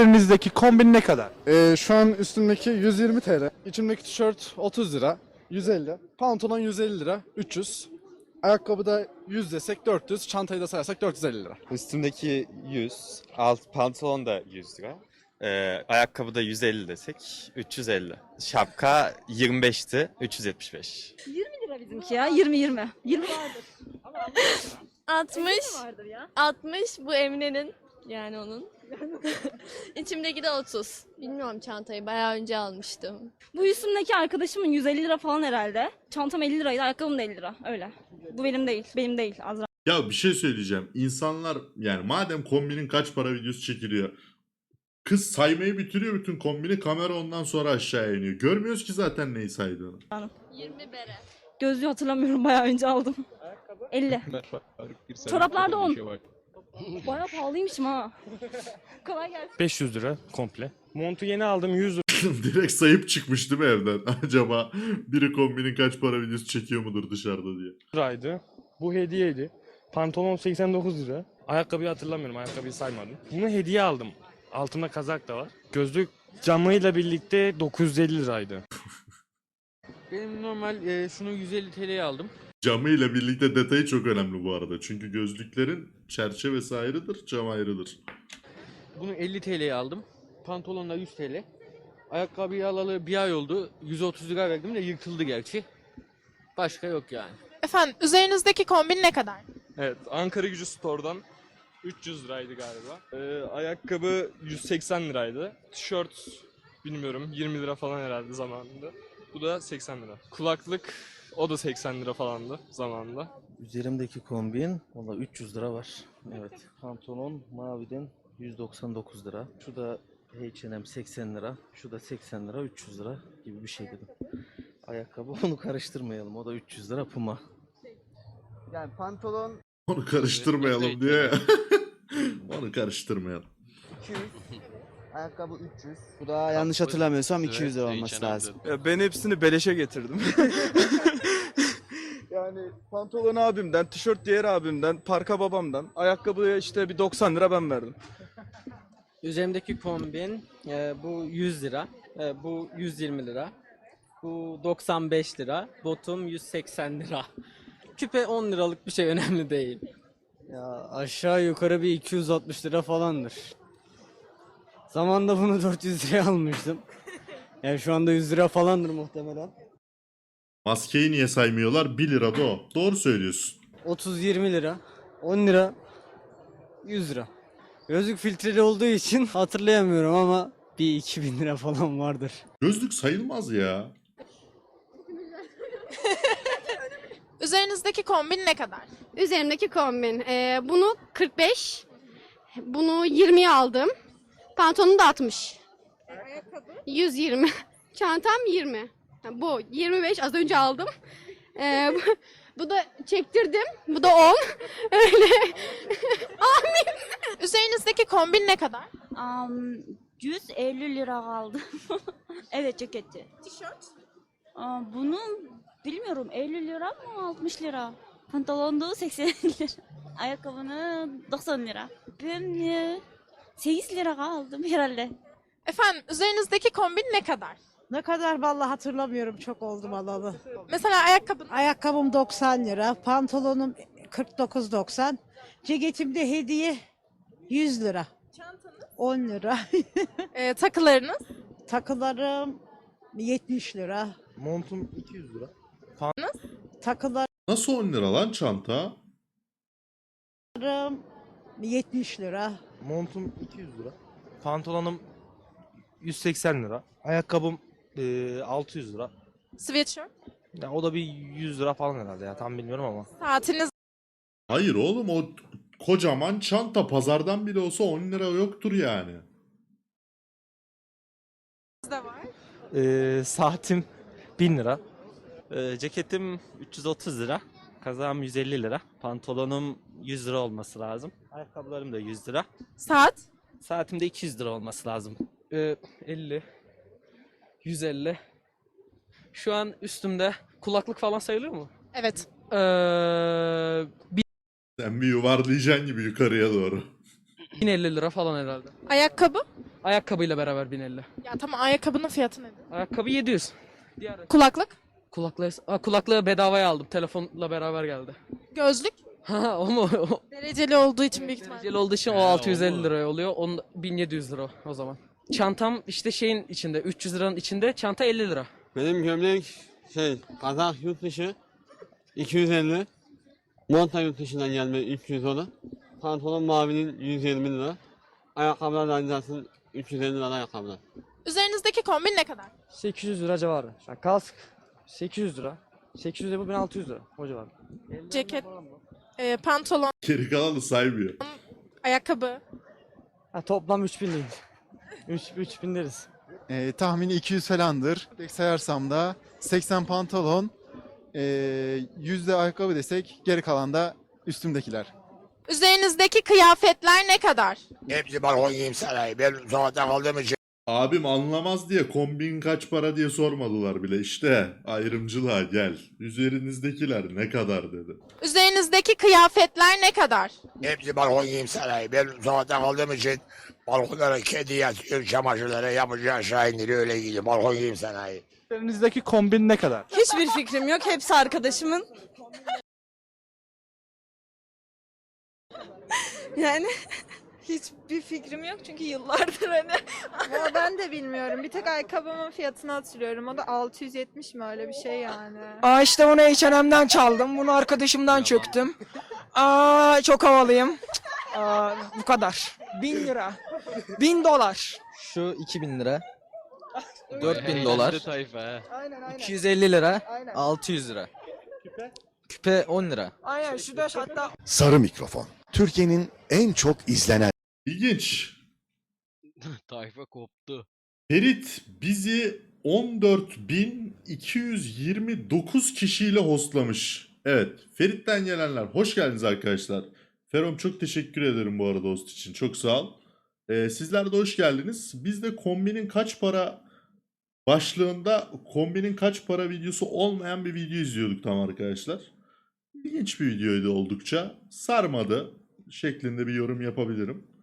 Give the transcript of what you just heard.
Üzerinizdeki kombin ne kadar? Ee, şu an üstümdeki 120 TL. İçimdeki tişört 30 lira. 150. Pantolon 150 lira. 300. Ayakkabıda 100 desek 400. Çantayı da sayarsak 450 lira. Üstümdeki 100, alt pantolon da 100 lira. Ee, ayakkabı da 150 desek 350. Şapka 25'ti 375. 20 lira bizimki ya. 20 20. 20 vardır. 60. vardır ya. 60 bu Emine'nin yani onun. İçimdeki de 30. Bilmiyorum çantayı bayağı önce almıştım. Bu üstümdeki arkadaşımın 150 lira falan herhalde. Çantam 50 liraydı, ayakkabım da 50 lira. Öyle. Bu benim değil. Benim değil. Azra. Ya bir şey söyleyeceğim. İnsanlar yani madem kombinin kaç para videosu çekiliyor. Kız saymayı bitiriyor bütün kombini kamera ondan sonra aşağıya iniyor. Görmüyoruz ki zaten neyi saydığını. 20 bere. Gözlüğü hatırlamıyorum. Bayağı önce aldım. 50. Çoraplarda 10. Bayağı pahalıymışım ha. Kolay gelsin. 500 lira komple. Montu yeni aldım 100 Direkt sayıp çıkmış değil mi evden? Acaba biri kombinin kaç para videosu çekiyor mudur dışarıda diye. liraydı. Bu hediyeydi. Pantolon 89 lira. Ayakkabıyı hatırlamıyorum. Ayakkabıyı saymadım. Bunu hediye aldım. Altında kazak da var. Gözlük camıyla birlikte 950 liraydı. Benim normal e, şunu 150 TL'ye aldım. Camıyla birlikte detayı çok önemli bu arada. Çünkü gözlüklerin çerçevesi ayrıdır, cam ayrıdır. Bunu 50 TL'ye aldım. Pantolon da 100 TL. Ayakkabıyı alalı bir ay oldu. 130 lira verdim de yırtıldı gerçi. Başka yok yani. Efendim üzerinizdeki kombin ne kadar? Evet Ankara Gücü Store'dan 300 liraydı galiba. Ee, ayakkabı 180 liraydı. Tişört bilmiyorum 20 lira falan herhalde zamanında. Bu da 80 lira. Kulaklık o da 80 lira falandı zamanında. Üzerimdeki kombin valla 300 lira var. Evet. Pantolon maviden 199 lira. Şu da H&M 80 lira. Şu da 80 lira 300 lira gibi bir şey dedim. Ayakkabı onu karıştırmayalım. O da 300 lira Puma. Yani pantolon Onu karıştırmayalım diye. ya. Onu karıştırmayalım. 200. Ayakkabı 300. Bu da yanlış hatırlamıyorsam 200 lira olması lazım. Ben hepsini beleşe getirdim. yani pantolon abimden, tişört diğer abimden, parka babamdan, ayakkabıya işte bir 90 lira ben verdim. Üzerimdeki kombin e, bu 100 lira. e, bu 120 lira. Bu 95 lira. Botum 180 lira. Küpe 10 liralık bir şey önemli değil. Ya aşağı yukarı bir 260 lira falandır. Zamanında bunu 400 liraya almıştım. Yani şu anda 100 lira falandır muhtemelen. Maskeyi niye saymıyorlar? 1 lira da o. Doğru söylüyorsun. 30-20 lira, 10 lira, 100 lira. Gözlük filtreli olduğu için hatırlayamıyorum ama bir 2000 lira falan vardır. Gözlük sayılmaz ya. Üzerinizdeki kombin ne kadar? Üzerimdeki kombin. Ee, bunu 45. Bunu 20'ye aldım. Pantolonu da 60. 120. Çantam 20. Bu 25 az önce aldım. Ee, bu, bu da çektirdim. Bu da 10. Öyle. Üzerinizdeki kombin ne kadar? Um, 150 lira aldım. evet ceketi. Tişört. Aa, bunu bilmiyorum 50 lira mı 60 lira. Pantolonu 80 lira. Ayakkabını 90 lira. Ben e, 8 lira aldım herhalde. Efendim üzerinizdeki kombin ne kadar? Ne kadar vallahi hatırlamıyorum çok oldum alalı. Mesela ayakkabı Ayakkabım 90 lira, pantolonum 49.90, ceketim de hediye 100 lira. 10 lira. e, takılarınız. Takılarım 70 lira. Montum 200 lira. Takılarım Nasıl 10 lira lan çanta? 70 lira. Montum 200 lira. Pantolonum 180 lira. Ayakkabım 600 lira. Sweatshirt. Ya o da bir 100 lira falan herhalde ya tam bilmiyorum ama. Saatiniz Hayır oğlum o kocaman çanta pazardan bile olsa 10 lira yoktur yani. de var. Ee, saatim 1000 lira. Ee, ceketim 330 lira. Kazağım 150 lira. Pantolonum 100 lira olması lazım. Ayakkabılarım da 100 lira. Saat. Saatim de 200 lira olması lazım. Ee, 50. 150. Şu an üstümde kulaklık falan sayılıyor mu? Evet. Ee, Sen bir yuvarlayacaksın gibi yukarıya doğru. 1050 lira falan herhalde. Ayakkabı? Ayakkabıyla beraber 1050. Ya tamam ayakkabının fiyatı nedir? Ayakkabı 700. Diğer Kulaklık? kulaklığı, Aa, kulaklığı bedavaya aldım. Telefonla beraber geldi. Gözlük? Ha o mu? O, Dereceli olduğu için büyük ihtimalle. Dereceli olduğu için o 650 lira oluyor. On 1700 lira o zaman. Çantam işte şeyin içinde 300 liranın içinde çanta 50 lira. Benim gömlek şey kazak yurt dışı 250. Monta yurt dışından gelme 310. Pantolon mavinin 120 lira. Ayakkabılar da aynı 350 lira ayakkabılar. Üzerinizdeki kombin ne kadar? 800 lira civarı. Yani kask 800 lira. 800 lira bu 1600 lira o civarı. Ceket, e, pantolon, Geri kalanı saymıyor. ayakkabı. Ha, toplam 3000 değil. 3, 3000 deriz. Ee, tahmini 200 falandır. Tek sayarsam da 80 pantolon, ee, 100 de ayakkabı desek geri kalan da üstümdekiler. Üzerinizdeki kıyafetler ne kadar? Hepsi balkon giyim sanayi. Ben sokakta kaldığım için Abim anlamaz diye kombin kaç para diye sormadılar bile. İşte ayrımcılığa gel. Üzerinizdekiler ne kadar dedi. Üzerinizdeki kıyafetler ne kadar? hepsi balkon giyim sanayi. Ben sokakta kaldığım için balkonlara kedi yatıyor, çamaşırlara yapıcı aşağı indiriyor öyle gidiyor. Balkon giyim sanayi. Üzerinizdeki kombin ne kadar? Hiçbir fikrim yok. Hepsi arkadaşımın. Yani hiçbir fikrim yok çünkü yıllardır hani. ben de bilmiyorum. Bir tek ayakkabımın fiyatını hatırlıyorum. O da 670 mi öyle bir şey yani. Aa işte bunu H&M'den çaldım. Bunu arkadaşımdan çöktüm. Aa çok havalıyım. Aa, bu kadar. 1000 lira. 1000 dolar. Şu 2000 lira. 4000 dolar. 250 lira. 600 lira. Küpe 10 lira. Aynen şu da hatta Sarı mikrofon. Türkiye'nin en çok izlenen İlginç. Tayfa koptu. Ferit bizi 14.229 kişiyle hostlamış. Evet, Ferit'ten gelenler. Hoş geldiniz arkadaşlar. Ferom çok teşekkür ederim bu arada host için. Çok sağ ol. Ee, sizler de hoş geldiniz. Biz de kombinin kaç para başlığında kombinin kaç para videosu olmayan bir video izliyorduk tam arkadaşlar. İlginç bir videoydu oldukça. Sarmadı şeklinde bir yorum yapabilirim.